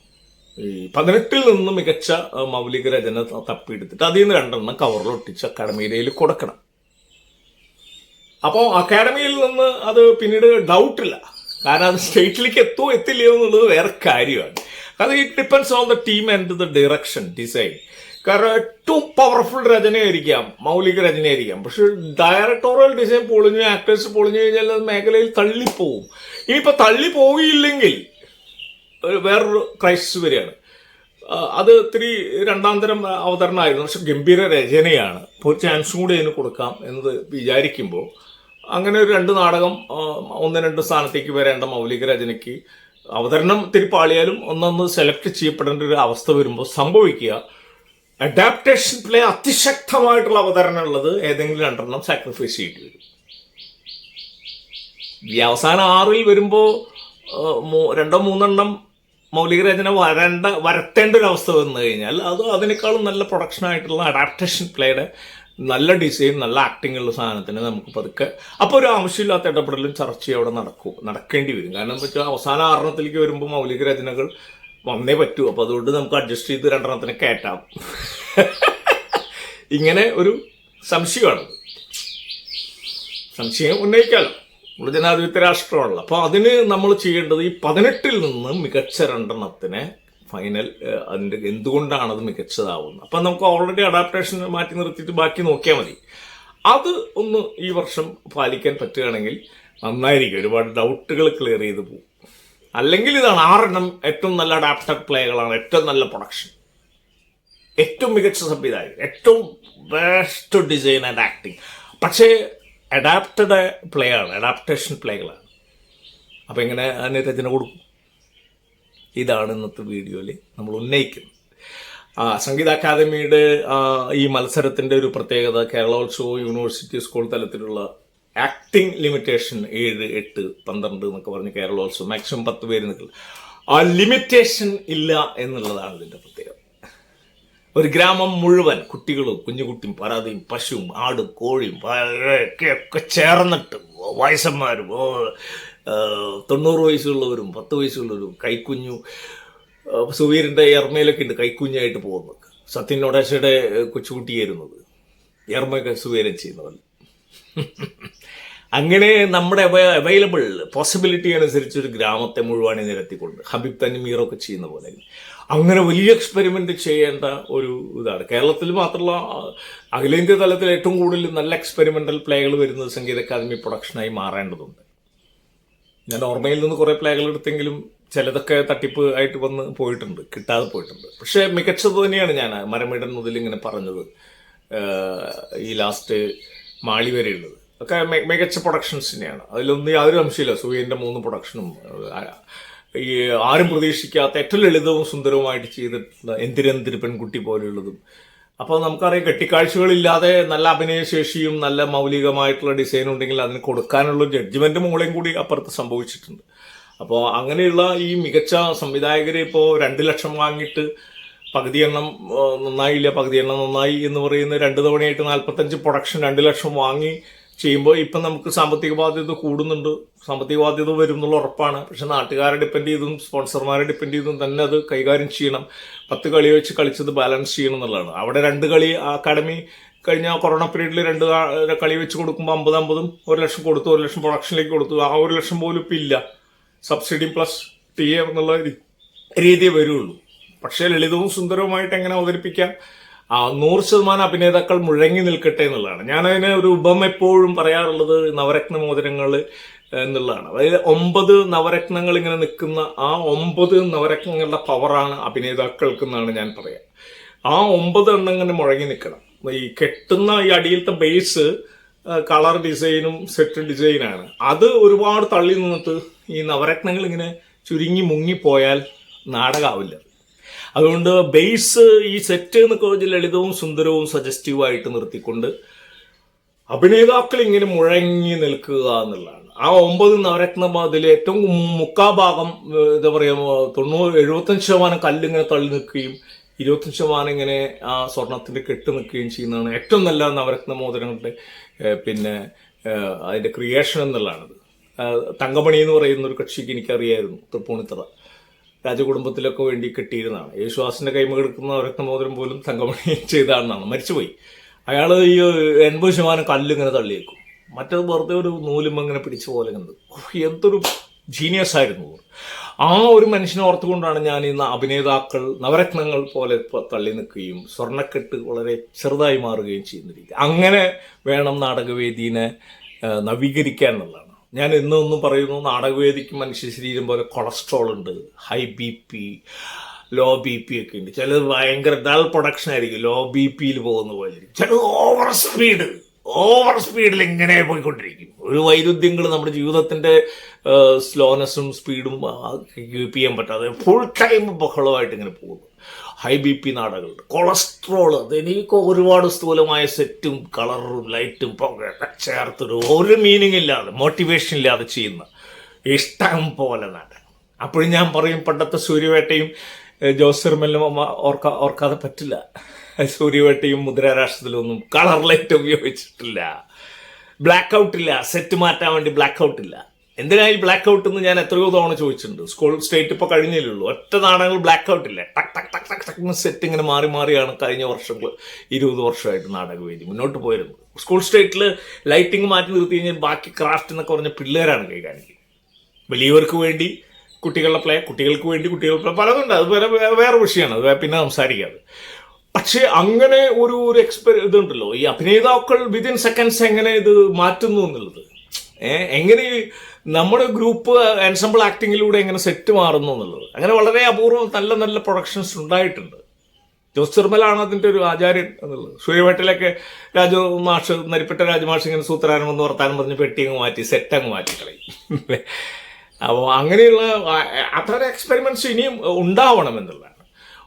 ഈ പതിനെട്ടിൽ നിന്ന് മികച്ച മൗലിക രചന തപ്പിയെടുത്തിട്ട് അതിൽ നിന്ന് രണ്ടെണ്ണം കവറിലൊട്ടിച്ച് അക്കാഡമിയിലേക്ക് കൊടുക്കണം. അപ്പോൾ അക്കാഡമിയിൽ നിന്ന് അത് പിന്നീട് ഡൗട്ടില്ല കാരണം അത് സ്റ്റേറ്റിലേക്ക് എത്തുമോ എത്തില്ലയോ എന്നുള്ളത് വേറെ കാര്യമാണ്. അത് it depends on the team and the direction design കാരണം ഏറ്റവും പവർഫുൾ രചനയായിരിക്കാം മൗലിക രചനയായിരിക്കാം. പക്ഷെ ഡയറക്ടോറിയൽ ഡിസൈൻ പൊളിഞ്ഞു ആക്ടേഴ്സ് പൊളിഞ്ഞു കഴിഞ്ഞാൽ അത് മേഖലയിൽ തള്ളിപ്പോവും. ഇനിയിപ്പോൾ തള്ളി പോയില്ലെങ്കിൽ ഒരു വേറൊരു ക്രൈസിസ് വരികയാണ്. അത് ഇത്തിരി രണ്ടാം തരം അവതരണമായിരുന്നു. പക്ഷെ ഗംഭീര രചനയാണ്. ഇപ്പോൾ ചാൻസും കൂടി അതിന് കൊടുക്കാം എന്ന് വിചാരിക്കുമ്പോൾ അങ്ങനെ ഒരു രണ്ട് നാടകം ഒന്ന് രണ്ട് സ്ഥാനത്തേക്ക് വരേണ്ട മൗലിക രചനയ്ക്ക് അവതരണം ഇത്തിരി പാളിയാലും ഒന്നൊന്ന് സെലക്ട് ചെയ്യപ്പെടേണ്ട ഒരു അവസ്ഥ വരുമ്പോൾ സംഭവിക്കുക. അഡാപ്റ്റേഷൻ പ്ലേ അതിശക്തമായിട്ടുള്ള അവതരണം ഉള്ളത് ഏതെങ്കിലും രണ്ടെണ്ണം സാക്രിഫൈസ് ചെയ്യേണ്ടി വരും. ഈ അവസാനം ആറിൽ വരുമ്പോൾ രണ്ടോ മൂന്നെണ്ണം മൗലിക രചന വരേണ്ട വരത്തേണ്ട ഒരു അവസ്ഥ വന്നു കഴിഞ്ഞാൽ അത് അതിനേക്കാളും നല്ല പ്രൊഡക്ഷൻ ആയിട്ടുള്ള അഡാപ്റ്റേഷൻ പ്ലേയുടെ നല്ല ഡിസൈൻ നല്ല ആക്ടിംഗ് ഉള്ള സാധനത്തിന് നമുക്ക് പതുക്കെ അപ്പോൾ ഒരു ആവശ്യമില്ലാത്ത ഇടപെടലും ചർച്ചയോടെ അവിടെ നടക്കും നടക്കേണ്ടി വരും. കാരണം എന്താ വെച്ചാൽ അവസാന ആറെണ്ണത്തിലേക്ക് വരുമ്പോൾ മൗലിക രചനകൾ വന്നേ പറ്റൂ. അപ്പോൾ അതുകൊണ്ട് നമുക്ക് അഡ്ജസ്റ്റ് ചെയ്ത് രണ്ടെണ്ണത്തിന് കയറ്റാം ഇങ്ങനെ ഒരു സംശയമാണ്. സംശയം ഉന്നയിക്കാലോ? നമ്മൾ ജനാധിപത്യ രാഷ്ട്രമാണല്ലോ അപ്പോൾ അതിന് നമ്മൾ ചെയ്യേണ്ടത് ഈ പതിനെട്ടിൽ നിന്ന് മികച്ച രണ്ടെണ്ണത്തിനെ ഫൈനൽ അതിന്റെ എന്തുകൊണ്ടാണ് അത് മികച്ചതാവുന്നത്? അപ്പം നമുക്ക് ഓൾറെഡി അഡാപ്റ്റേഷൻ മാറ്റി നിർത്തിയിട്ട് ബാക്കി നോക്കിയാൽ മതി. അത് ഒന്ന് ഈ വർഷം പാലിക്കാൻ പറ്റുകയാണെങ്കിൽ നന്നായിരിക്കും. ഒരുപാട് ഡൗട്ടുകൾ ക്ലിയർ ചെയ്ത് പോകും അല്ലെങ്കിൽ ഇതാണ് ആറെണ്ണം ഏറ്റവും നല്ല അഡാപ്റ്റഡ് പ്ലേകളാണ് ഏറ്റവും നല്ല പ്രൊഡക്ഷൻ ഏറ്റവും മികച്ച സംവിധായകൻ. ഏറ്റവും ബെസ്റ്റ് ഡിസൈൻ ആൻഡ് ആക്ടിങ് പക്ഷേ അഡാപ്റ്റഡ് പ്ലേ ആണ് അഡാപ്റ്റേഷൻ പ്ലേകളാണ് അപ്പം ഇങ്ങനെ അതിനെ രചന കൊടുക്കും. ഇതാണ് ഇന്നത്തെ വീഡിയോയിൽ നമ്മൾ ഉന്നയിക്കുന്നത്. സംഗീത അക്കാദമിയുടെ ഈ മത്സരത്തിന്റെ ഒരു പ്രത്യേകത കേരളോത്സവ യൂണിവേഴ്സിറ്റി സ്കൂൾ തലത്തിലുള്ള ആക്ടിംഗ് ലിമിറ്റേഷൻ ഏഴ് എട്ട് പന്ത്രണ്ട് എന്നൊക്കെ പറഞ്ഞ് കേരളോത്സവം മാക്സിമം പത്ത് പേര് നിൽക്കുന്നത് ആ ലിമിറ്റേഷൻ ഇല്ല എന്നുള്ളതാണ് ഇതിന്റെ പ്രത്യേകത. ഒരു ഗ്രാമം മുഴുവൻ കുട്ടികളും കുഞ്ഞുകുട്ടിയും പരാതിയും പശുവും ആടും കോഴിയും ഒക്കെ ചേർന്നിട്ട് വയസ്സന്മാരും തൊണ്ണൂറ് വയസ്സുള്ളവരും പത്ത് വയസ്സുള്ളവരും കൈക്കുഞ്ഞു സുവീറിന്റെ എർമയിലൊക്കെ ഉണ്ട് കൈക്കുഞ്ഞായിട്ട് പോകുന്നത്. സത്യൻ നൊടേശയുടെ കൊച്ചുകുട്ടിയായിരുന്നത് എർമയൊക്കെ സുവീരൻ ചെയ്യുന്നവർ അങ്ങനെ നമ്മുടെ അവൈലബിൾ പോസിബിലിറ്റി അനുസരിച്ച് ഒരു ഗ്രാമത്തെ മുഴുവൻ നിരത്തിക്കൊണ്ട് ഹബീബ് തനിമീറൊക്കെ ചെയ്യുന്ന പോലെ. അങ്ങനെ വലിയ എക്സ്പെരിമെന്റ് ചെയ്യേണ്ട ഒരു ഇതാണ്. കേരളത്തിൽ മാത്രമല്ല അഖിലേന്ത്യാ തലത്തിൽ ഏറ്റവും കൂടുതൽ നല്ല എക്സ്പെരിമെന്റൽ പ്ലേകൾ വരുന്നത് സംഗീത അക്കാദമി പ്രൊഡക്ഷനായി മാറേണ്ടതുണ്ട്. ഞാൻ ഓർമ്മയിൽ നിന്ന് കുറേ പ്ലേകൾ എടുത്തെങ്കിലും ചിലതൊക്കെ തട്ടിപ്പ് ആയിട്ട് വന്ന് പോയിട്ടുണ്ട് കിട്ടാതെ പോയിട്ടുണ്ട്. പക്ഷേ മികച്ചത് തന്നെയാണ് ഞാൻ മരമിടൻ മുതൽ ഇങ്ങനെ പറഞ്ഞത് ഈ ലാസ്റ്റ് മാളി വരെയുള്ളത്. ഒക്കെ മികച്ച പ്രൊഡക്ഷൻസ് തന്നെയാണ് അതിലൊന്നും യാതൊരു അംശമില്ല. സൂര്യന്റെ മൂന്ന് പ്രൊഡക്ഷനും ഈ ആരും പ്രതീക്ഷിക്കാത്ത ഏറ്റവും ലളിതവും സുന്ദരവുമായിട്ട് ചെയ്തിട്ടുള്ള എന്തിരെന്തിര് പെൺകുട്ടി പോലെയുള്ളതും. അപ്പോൾ നമുക്കറിയാം കെട്ടിക്കാഴ്ചകളില്ലാതെ നല്ല അഭിനയശേഷിയും നല്ല മൗലികമായിട്ടുള്ള ഡിസൈൻ ഉണ്ടെങ്കിൽ അതിന് കൊടുക്കാനുള്ള ജഡ്ജ്മെന്റ് മുകളെയും കൂടി അപ്പുറത്ത് സംഭവിച്ചിട്ടുണ്ട്. അപ്പോൾ അങ്ങനെയുള്ള ഈ മികച്ച സംവിധായകരെ ഇപ്പോൾ രണ്ട് ലക്ഷം വാങ്ങിയിട്ട് പകുതി എണ്ണം നന്നായില്ല പകുതി എണ്ണം നന്നായി എന്ന് പറയുന്ന രണ്ട് തവണയായിട്ട് നാൽപ്പത്തഞ്ച് പ്രൊഡക്ഷൻ രണ്ട് ലക്ഷം വാങ്ങി ചെയ്യുമ്പോൾ ഇപ്പം നമുക്ക് സാമ്പത്തിക ബാധ്യത കൂടുന്നുണ്ട്. സാമ്പത്തിക ബാധ്യത വരും എന്നുള്ള ഉറപ്പാണ്. പക്ഷെ നാട്ടുകാരെ ഡിപ്പെൻഡ് ചെയ്തും സ്പോൺസർമാരെ ഡിപ്പെൻഡ് ചെയ്തും തന്നെ അത് കൈകാര്യം ചെയ്യണം. പത്ത് കളി വെച്ച് കളിച്ചത് ബാലൻസ് ചെയ്യണം എന്നുള്ളതാണ്. അവിടെ രണ്ട് കളി അക്കാഡമി കഴിഞ്ഞ കൊറോണ പീരീഡിൽ രണ്ട് കളി വെച്ച് കൊടുക്കുമ്പോൾ അമ്പത് അമ്പതും ഒരു ലക്ഷം കൊടുത്തു ഒരു ലക്ഷം പ്രൊഡക്ഷനിലേക്ക് കൊടുത്തു. ആ ഒരു ലക്ഷം പോലും ഇപ്പം ഇല്ല. സബ്സിഡി പ്ലസ് ടി എ എന്നുള്ള രീതിയേ വരുള്ളൂ. പക്ഷേ ലളിതവും സുന്ദരവുമായിട്ട് എങ്ങനെ അവതരിപ്പിക്കാം? ആ നൂറ് ശതമാനം അഭിനേതാക്കൾ മുഴങ്ങി നിൽക്കട്ടെ എന്നുള്ളതാണ്. ഞാനതിന് ഒരു ഉപം എപ്പോഴും പറയാറുള്ളത് നവരത്ന മോതിരങ്ങൾ എന്നുള്ളതാണ്. അതായത് ഒമ്പത് നവരത്നങ്ങൾ ഇങ്ങനെ നിൽക്കുന്ന ആ ഒമ്പത് നവരത്നങ്ങളുടെ പവറാണ് അഭിനേതാക്കൾക്ക് എന്നാണ് ഞാൻ പറയാം. ആ ഒമ്പത് എണ്ണം ഇങ്ങനെ മുഴങ്ങി നിൽക്കണം. ഈ കെട്ടുന്ന ഈ അടിയിലത്തെ ബേസ് കളർ ഡിസൈനും സെറ്റ് ഡിസൈനാണ്. അത് ഒരുപാട് തള്ളി നിന്നിട്ട് ഈ നവരത്നങ്ങൾ ഇങ്ങനെ ചുരുങ്ങി മുങ്ങിപ്പോയാൽ നാടകമാവില്ല അതുകൊണ്ട് ബേസ് ഈ സെറ്റ് എന്നൊക്കെ വെച്ച് ലളിതവും സുന്ദരവും സജസ്റ്റീവായിട്ട് നിർത്തിക്കൊണ്ട് അഭിനേതാക്കൾ ഇങ്ങനെ മുഴങ്ങി നിൽക്കുക എന്നുള്ളതാണ്. ആ ഒമ്പത് നവരത്നം അതിൽ ഏറ്റവും മുക്കാ ഭാഗം എന്താ പറയുക തൊണ്ണൂറ് എഴുപത്തഞ്ച് ശതമാനം കല്ലിങ്ങനെ തള്ളി നിൽക്കുകയും ഇരുപത്തഞ്ച് ശതമാനം ഇങ്ങനെ ആ സ്വർണത്തിന്റെ കെട്ട് നിൽക്കുകയും ചെയ്യുന്നതാണ് ഏറ്റവും നല്ല നവരത്ന മോതിരങ്ങളുടെ പിന്നെ അതിന്റെ ക്രിയേഷൻ എന്നുള്ളതാണത്. തങ്കമണി എന്ന് പറയുന്ന ഒരു കക്ഷിക്ക് എനിക്കറിയായിരുന്നു തൃപ്പൂണിത്തറ. രാജകുടുംബത്തിലൊക്കെ വേണ്ടി കെട്ടിയിരുന്നതാണ്. യേശുദാസിന്റെ കൈമ കിടക്കുന്ന രത്നമോദരം പോലും തങ്കമണി ചെയ്താണെന്നാണ് മരിച്ചുപോയി. അയാൾ ഈ എൺപത് ശതമാനം കല്ലിങ്ങനെ തള്ളിയേക്കും. മറ്റത് വെറുതെ ഒരു നൂലും ഇങ്ങനെ പിടിച്ച പോലെ കണ്ടത് എന്തൊരു ജീനിയസ് ആയിരുന്നു ആ ഒരു മനുഷ്യനെ ഓർത്തുകൊണ്ടാണ് ഞാൻ ഇന്ന് അഭിനേതാക്കൾ നവരത്നങ്ങൾ പോലെ തള്ളി നിൽക്കുകയും സ്വർണക്കെട്ട് വളരെ ചെറുതായി മാറുകയും ചെയ്യുന്ന രീതി അങ്ങനെ വേണം നാടകവേദീനെ നവീകരിക്കാൻ എന്നുള്ളതാണ്. ഞാൻ എന്നൊന്നും പറയുന്നു നാടകവേദിക്ക് മനുഷ്യ ശരീരം പോലെ കൊളസ്ട്രോൾ ഉണ്ട് high B P low B P ഒക്കെ ഉണ്ട്. ചിലത് ഭയങ്കര ഡൽ പ്രൊഡക്ഷൻ ആയിരിക്കും ലോ ബി പിയിൽ പോകുന്ന പോലെ ചിലത് ഓവർ സ്പീഡ്. ഓവർ സ്പീഡിൽ ഇങ്ങനെ പോയിക്കൊണ്ടിരിക്കും. ഒരു വൈരുദ്ധ്യങ്ങൾ നമ്മുടെ ജീവിതത്തിന്റെ സ്ലോനെസ്സും സ്പീഡും കീപ്പ് ചെയ്യാൻ പറ്റാതെ ഫുൾ ടൈം ബഹളമായിട്ട് ഇങ്ങനെ പോകുന്നു. ഹൈ ബി പി നാടകൾ കൊളസ്ട്രോൾ അതെനിക്ക് ഒരുപാട് സ്ഥൂലമായ സെറ്റും കളറും ലൈറ്റും ചേർത്തൊരു ഒരു മീനിങ് ഇല്ലാതെ മോട്ടിവേഷൻ ഇല്ലാതെ ചെയ്യുന്ന ഇഷ്ടം പോലെ നാടകം. അപ്പോഴും ഞാൻ പറയും പണ്ടത്തെ സൂര്യവേട്ടയും ജോസ് ഓർക്കാ ഓർക്കാതെ പറ്റില്ല. സൂര്യവേട്ടയും മുദ്രാരാഷ്ട്രത്തിലൊന്നും കളർ ലൈറ്റ് ഉപയോഗിച്ചിട്ടില്ല. ബ്ലാക്ക് ഔട്ട് ഇല്ല. സെറ്റ് മാറ്റാൻ വേണ്ടി ബ്ലാക്ക് ഔട്ട് ഇല്ല. എന്തിനാ ഈ ബ്ലാക്ക് ഔട്ട് എന്ന് ഞാൻ എത്രയോ തവണ ചോദിച്ചിട്ടുണ്ട്. സ്കൂൾ സ്റ്റേറ്റ് ഇപ്പോൾ കഴിഞ്ഞില്ലേ ഉള്ളൂ ഒറ്റ നാടകങ്ങൾ ബ്ലാക്ക് ഔട്ട് ഇല്ല. ടക് ടക് ടക് ടക് ടക്ക് സെറ്റ് ഇങ്ങനെ മാറി മാറിയാണ് കഴിഞ്ഞ വർഷങ്ങൾ ഇരുപത് വർഷമായിട്ട് നാടകവേദി മുന്നോട്ട് പോയിരുന്നത് സ്കൂൾ സ്റ്റേറ്റിൽ ലൈറ്റിംഗ് മാറ്റി നിർത്തി കഴിഞ്ഞാൽ ബാക്കി ക്രാഫ്റ്റ് എന്നൊക്കെ പറഞ്ഞ പിള്ളേരാണ് കൈകാര്യം വലിയവർക്ക് വേണ്ടി കുട്ടികളുടെ പ്ലേ കുട്ടികൾക്ക് വേണ്ടി കുട്ടികളുടെ പ്ലേ പലതുണ്ട്. അത് വേറെ വേറെ വിഷയമാണ്. അത് പിന്നെ സംസാരിക്കാതെ. പക്ഷെ അങ്ങനെ ഒരു ഒരു എക്സ്പെരി ഇതുണ്ടല്ലോ. ഈ അഭിനേതാക്കൾ വിതിൻ സെക്കൻഡ്സ് എങ്ങനെ ഇത് മാറ്റുന്നു എന്നുള്ളത്. എങ്ങനെ നമ്മുടെ ഗ്രൂപ്പ് എൻസംബിൾ ആക്ടിങ്ങിലൂടെ എങ്ങനെ സെറ്റ് മാറുന്നു എന്നുള്ളത്. അങ്ങനെ വളരെ അപൂർവം നല്ല നല്ല പ്രൊഡക്ഷൻസ് ഉണ്ടായിട്ടുണ്ട്. ജോസ് തിർമലാണ് അതിന്റെ ഒരു ആചാര്യൻ എന്നുള്ളത്. സൂര്യവേട്ടിലൊക്കെ രാജു മാഷ് നരിപ്പെട്ട രാജമാഷ് ഇങ്ങനെ സൂത്രാനം എന്ന് വർത്താനം പറഞ്ഞ് പെട്ടി അങ്ങ് മാറ്റി സെറ്റ് അങ്ങ് മാറ്റി കളയും. അപ്പോൾ അങ്ങനെയുള്ള അത്ര എക്സ്പെരിമെന്റ്സ് ഇനിയും ഉണ്ടാവണം എന്നുള്ളതാണ്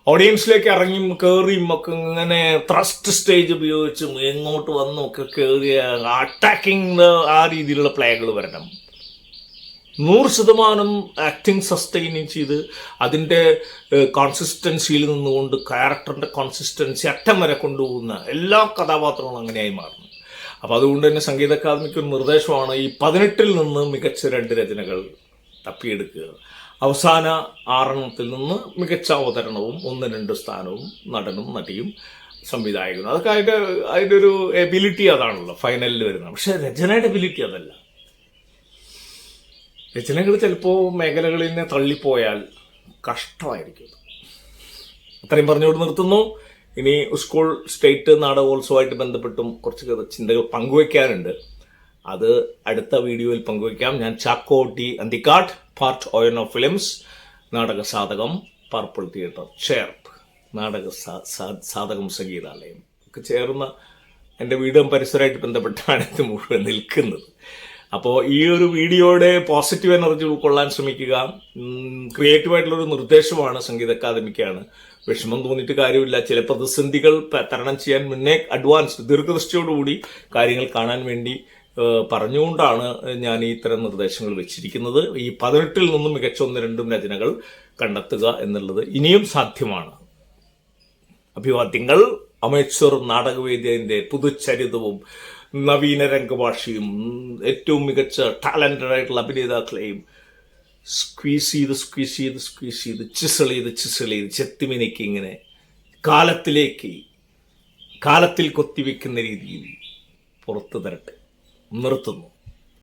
ഓഡിയൻസിലേക്ക് ഇറങ്ങിയും കയറിയും ഒക്കെ ഇങ്ങനെ ത്രസ്റ്റ് സ്റ്റേജ് ഉപയോഗിച്ചും എങ്ങോട്ട് വന്നും ഒക്കെ കയറിയ അറ്റാക്കിങ് ആ രീതിയിലുള്ള പ്ലേകൾ വരണം. നൂറ് ശതമാനം ആക്ടിങ് സസ്റ്റെയിനിങ് ചെയ്ത് അതിന്റെ കോൺസിസ്റ്റൻസിയിൽ നിന്നുകൊണ്ട് ക്യാരക്ടറിന്റെ കോൺസിസ്റ്റൻസി അറ്റം വരെ കൊണ്ടുപോകുന്ന എല്ലാ കഥാപാത്രങ്ങളും അങ്ങനെയായി മാറുന്നു. അപ്പോൾ അതുകൊണ്ട് തന്നെ സംഗീത അക്കാദമിക്ക് ഒരു നിർദ്ദേശമാണ് ഈ പതിനെട്ടിൽ നിന്ന് മികച്ച രണ്ട് രചനകൾ തപ്പിയെടുക്കുക. അവസാന ആറെണ്ണത്തിൽ നിന്ന് മികച്ച അവതരണവും ഒന്ന് രണ്ട് സ്ഥാനവും നടനും നടിയും സംവിധായകനും. അതൊക്കെ അതിന്റെ അതിന്റെ ഒരു എബിലിറ്റി അതാണല്ലോ ഫൈനലിൽ വരുന്നത്. പക്ഷേ രചനയുടെ എബിലിറ്റി അതല്ല. രചനകൾ ചിലപ്പോൾ മേഖലകളിൽ നിന്ന് തള്ളിപ്പോയാൽ കഷ്ടമായിരിക്കും അത്രയും പറഞ്ഞുകൊണ്ട് നിർത്തുന്നു. ഇനി സ്കൂൾ സ്റ്റേറ്റ് നാടകോത്സവമായിട്ട് ബന്ധപ്പെട്ടും കുറച്ച് ചിന്തകൾ പങ്കുവയ്ക്കാനുണ്ട് അത് അടുത്ത വീഡിയോയിൽ പങ്കുവയ്ക്കാം. ഞാൻ Chakkotty T Anthikad part of films നാടക സാധകം പർപ്പിൾ തിയേറ്റർ ചേർപ്പ് നാടക സാധകം സംഗീതാലയം. ഒക്കെ ചേർന്ന എന്റെ വീടും പരിസരമായിട്ട് ബന്ധപ്പെട്ടാണ് ഇത് മുഴുവൻ നിൽക്കുന്നത്. അപ്പോൾ ഈ ഒരു വീഡിയോയുടെ പോസിറ്റീവ് എനർജി ഉൾക്കൊള്ളാൻ ശ്രമിക്കുക. ക്രിയേറ്റീവായിട്ടുള്ളൊരു നിർദ്ദേശമാണ് സംഗീത അക്കാദമിക്കാണ്. വിഷമം തോന്നിയിട്ട് കാര്യമില്ല. ചില പ്രതിസന്ധികൾ തരണം ചെയ്യാൻ മുന്നേ അഡ്വാൻസ് ദീർഘദൃഷ്ടിയോടുകൂടി കാര്യങ്ങൾ കാണാൻ വേണ്ടി പറഞ്ഞുകൊണ്ടാണ് ഞാൻ ഈ ഇത്തരം നിർദ്ദേശങ്ങൾ വെച്ചിരിക്കുന്നത്. ഈ പതിനെട്ടിൽ നിന്നും മികച്ച ഒന്ന് രണ്ടും രചനകൾ കണ്ടെത്തുക എന്നുള്ളത് ഇനിയും സാധ്യമാണ്. അഭിവാദ്യങ്ങൾ അമേശ്വർ നാടകവേദിയന്റെ പുതുചരിതവും നവീന രംഗഭാഷയും ഏറ്റവും മികച്ച ടാലന്റഡ് ആയിട്ടുള്ള അഭിനേതാക്കളെയും സ്ക്വീസ് ചെയ്ത് സ്ക്വീസ് ചെയ്ത് സ്ക്വീസ് ചെയ്ത് ചിസൾ ചെയ്ത് ചിസൾ ചെയ്ത് ചെത്തിമിനിക്ക് ഇങ്ങനെ കാലത്തിലേക്ക് കാലത്തിൽ കൊത്തിവെക്കുന്ന രീതിയിൽ പുറത്തു തരട്ടെ നിർത്തുന്നു